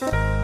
내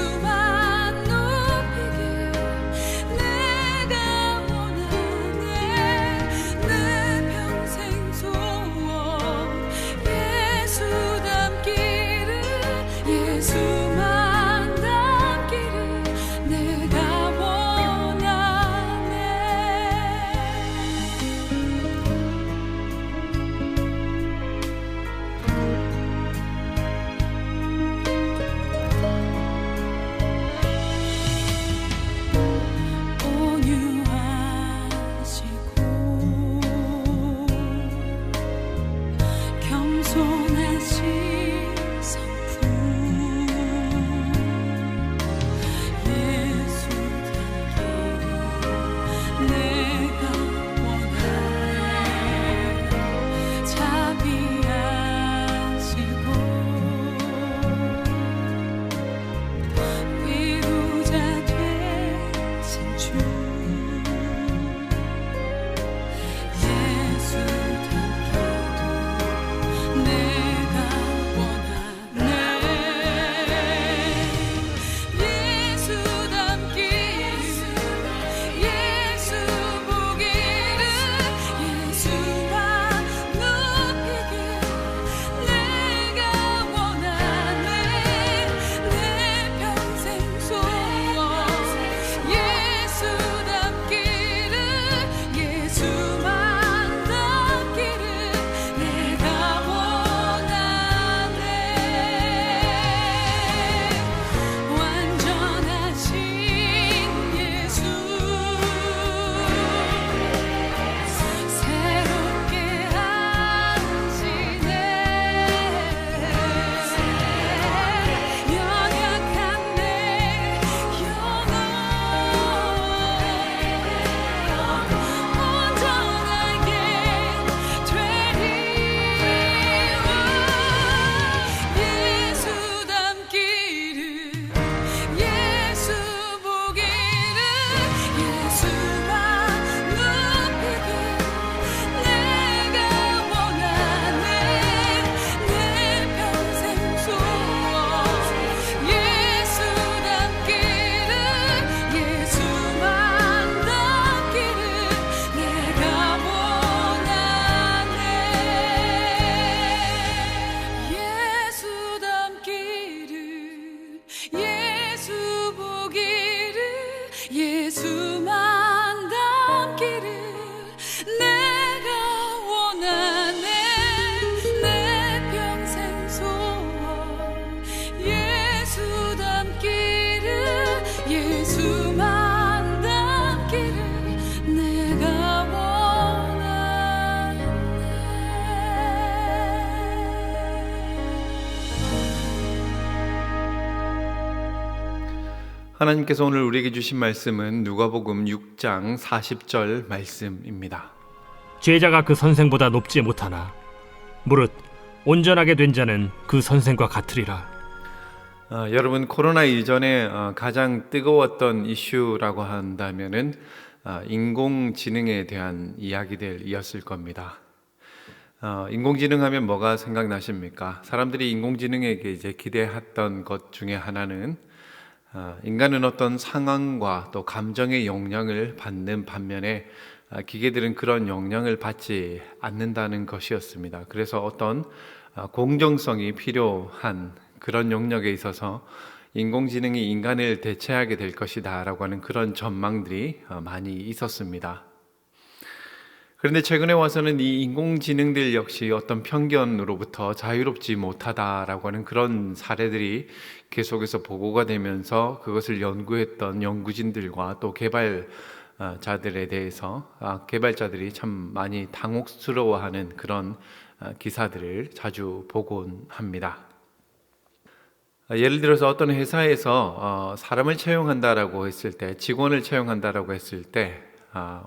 하나님께서 오늘 우리에게 주신 말씀은 누가복음 6장 40절 말씀입니다. 제자가 그 선생보다 높지 못하나 무릇 온전하게 된 자는 그 선생과 같으리라. 어, 여러분 코로나 이전에 어, 가장 뜨거웠던 이슈라고 한다면은 어, 인공지능에 대한 이야기들이었을 겁니다. 어, 인공지능 하면 뭐가 생각나십니까? 사람들이 인공지능에게 이제 기대했던 것 중에 하나는 어, 인간은 어떤 상황과 또 감정의 영향을 받는 반면에 아, 기계들은 그런 영향을 받지 않는다는 것이었습니다. 그래서 어떤 아, 공정성이 필요한 그런 영역에 있어서 인공지능이 인간을 대체하게 될 것이다라고 하는 그런 전망들이 어, 많이 있었습니다. 그런데 최근에 와서는 이 인공지능들 역시 어떤 편견으로부터 자유롭지 못하다라고 하는 그런 사례들이 계속해서 보고가 되면서 그것을 연구했던 연구진들과 또 개발 자들에 대해서 아, 개발자들이 참 많이 당혹스러워하는 그런 아, 기사들을 자주 보곤 합니다. 아, 예를 들어서 어떤 회사에서 어, 사람을 채용한다라고 했을 때, 직원을 채용한다라고 했을 때, 아,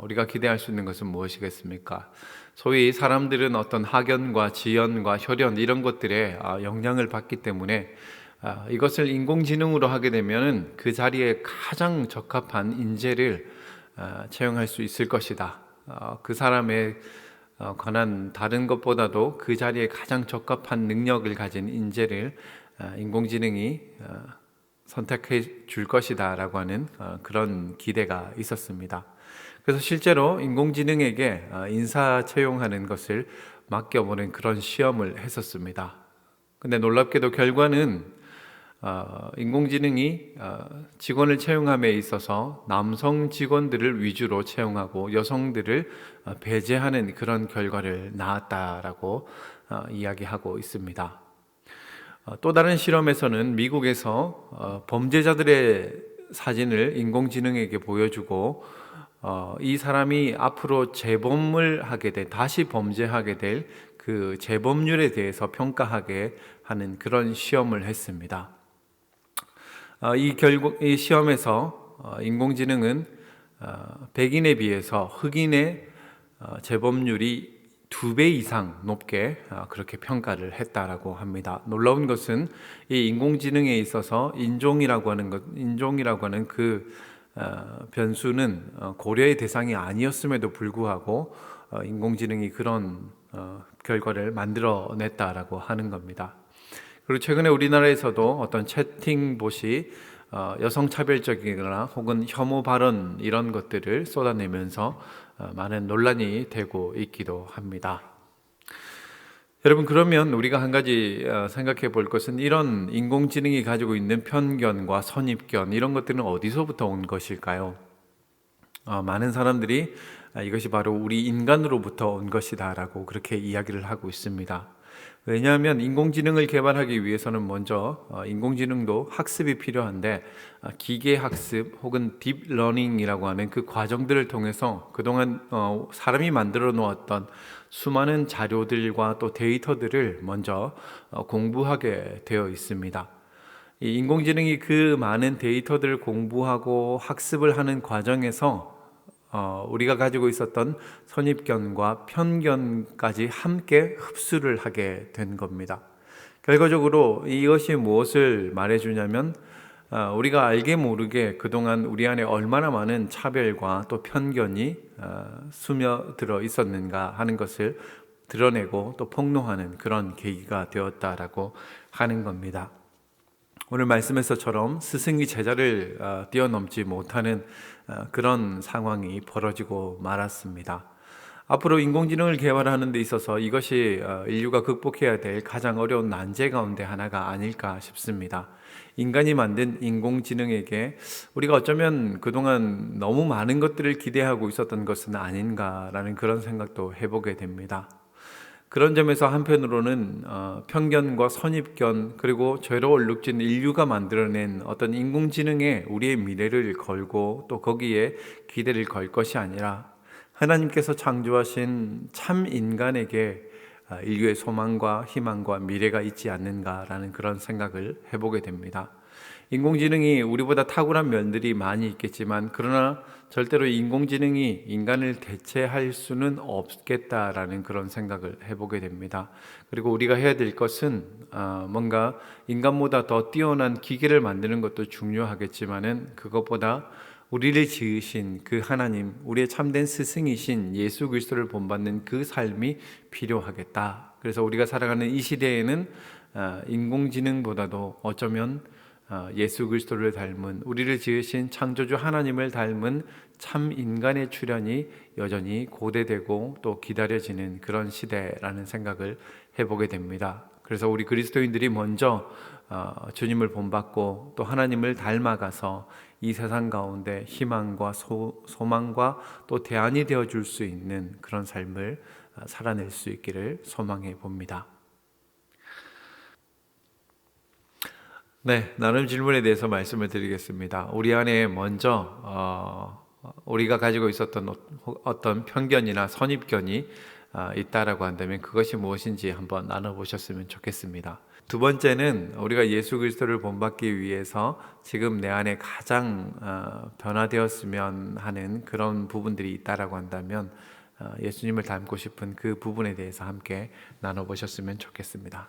우리가 기대할 수 있는 것은 무엇이겠습니까? 소위 사람들은 어떤 학연과 지연과 혈연 이런 것들에 아, 영향을 받기 때문에 아, 이것을 인공지능으로 하게 되면은 그 자리에 가장 적합한 인재를 아, 채용할 수 있을 것이다. 어, 그 사람의 어, 관한 다른 것보다도 그 자리에 가장 적합한 능력을 가진 인재를 아, 인공지능이 어, 선택해 줄 것이다라고 하는 어, 그런 기대가 있었습니다. 그래서 실제로 인공지능에게 어, 인사 채용하는 것을 맡겨보는 그런 시험을 했었습니다. 근데 놀랍게도 결과는 어, 인공지능이 어, 직원을 채용함에 있어서 남성 직원들을 위주로 채용하고 여성들을 어, 배제하는 그런 결과를 낳았다라고 어, 이야기하고 있습니다. 어, 또 다른 실험에서는 미국에서 어, 범죄자들의 사진을 인공지능에게 보여주고 어, 이 사람이 앞으로 재범을 하게 돼 다시 범죄하게 될 그 재범률에 대해서 평가하게 하는 그런 시험을 했습니다. 어, 이 결국 이 시험에서 어, 인공지능은 어, 백인에 비해서 흑인의 어, 재범률이 두 배 이상 높게 어, 그렇게 평가를 했다라고 합니다. 놀라운 것은 이 인공지능에 있어서 인종이라고 하는 것, 인종이라고 하는 그 어, 변수는 어, 고려의 대상이 아니었음에도 불구하고 어, 인공지능이 그런 어, 결과를 만들어냈다라고 하는 겁니다. 그리고 최근에 우리나라에서도 어떤 채팅 봇이 어, 여성 차별적이거나 혹은 혐오 발언 이런 것들을 쏟아내면서 어, 많은 논란이 되고 있기도 합니다. 여러분 그러면 우리가 한 가지 어, 생각해 볼 것은 이런 인공지능이 가지고 있는 편견과 선입견 이런 것들은 어디서부터 온 것일까요? 어, 많은 사람들이 아, 이것이 바로 우리 인간으로부터 온 것이다라고 그렇게 이야기를 하고 있습니다. 왜냐하면 인공지능을 개발하기 위해서는 먼저 어, 인공지능도 학습이 필요한데 아, 기계 학습 혹은 딥러닝이라고 하는 그 과정들을 통해서 그동안 어, 사람이 만들어 놓았던 수많은 자료들과 또 데이터들을 먼저 어, 공부하게 되어 있습니다. 이 인공지능이 그 많은 데이터들을 공부하고 학습을 하는 과정에서 어, 우리가 가지고 있었던 선입견과 편견까지 함께 흡수를 하게 된 겁니다. 결과적으로 이것이 무엇을 말해주냐면 어, 우리가 알게 모르게 그동안 우리 안에 얼마나 많은 차별과 또 편견이 어, 스며들어 있었는가 하는 것을 드러내고 또 폭로하는 그런 계기가 되었다라고 하는 겁니다. 오늘 말씀에서처럼 스승이 제자를 어, 뛰어넘지 못하는 어, 그런 상황이 벌어지고 말았습니다. 앞으로 인공지능을 개발하는 데 있어서 이것이 어, 인류가 극복해야 될 가장 어려운 난제 가운데 하나가 아닐까 싶습니다. 인간이 만든 인공지능에게 우리가 어쩌면 그동안 너무 많은 것들을 기대하고 있었던 것은 아닌가라는 그런 생각도 해보게 됩니다. 그런 점에서 한편으로는 어, 편견과 선입견 그리고 죄로 얼룩진 인류가 만들어낸 어떤 인공지능에 우리의 미래를 걸고 또 거기에 기대를 걸 것이 아니라 하나님께서 창조하신 참 인간에게 아, 인류의 소망과 희망과 미래가 있지 않는가라는 그런 생각을 해보게 됩니다. 인공지능이 우리보다 탁월한 면들이 많이 있겠지만 그러나 절대로 인공지능이 인간을 대체할 수는 없겠다라는 그런 생각을 해보게 됩니다. 그리고 우리가 해야 될 것은 아, 뭔가 인간보다 더 뛰어난 기계를 만드는 것도 중요하겠지만은 그것보다 우리를 지으신 그 하나님, 우리의 참된 스승이신 예수 그리스도를 본받는 그 삶이 필요하겠다. 그래서 우리가 살아가는 이 시대에는 아, 인공지능보다도 어쩌면 아, 예수 그리스도를 닮은 우리를 지으신 창조주 하나님을 닮은 참 인간의 출현이 여전히 고대되고 또 기다려지는 그런 시대라는 생각을 해보게 됩니다. 그래서 우리 그리스도인들이 먼저 어, 주님을 본받고 또 하나님을 닮아가서 이 세상 가운데 희망과 소, 소망과 또 대안이 되어 줄 수 있는 그런 삶을 어, 살아낼 수 있기를 소망해 봅니다. 네, 나름 질문에 대해서 말씀을 드리겠습니다. 우리 안에 먼저 어, 우리가 가지고 있었던 어- 어떤 편견이나 선입견이 어, 있다라고 한다면 그것이 무엇인지 한번 나눠보셨으면 좋겠습니다. 두 번째는 우리가 예수 그리스도를 본받기 위해서 지금 내 안에 가장 어, 변화되었으면 하는 그런 부분들이 있다라고 한다면 어, 예수님을 닮고 싶은 그 부분에 대해서 함께 나눠보셨으면 좋겠습니다.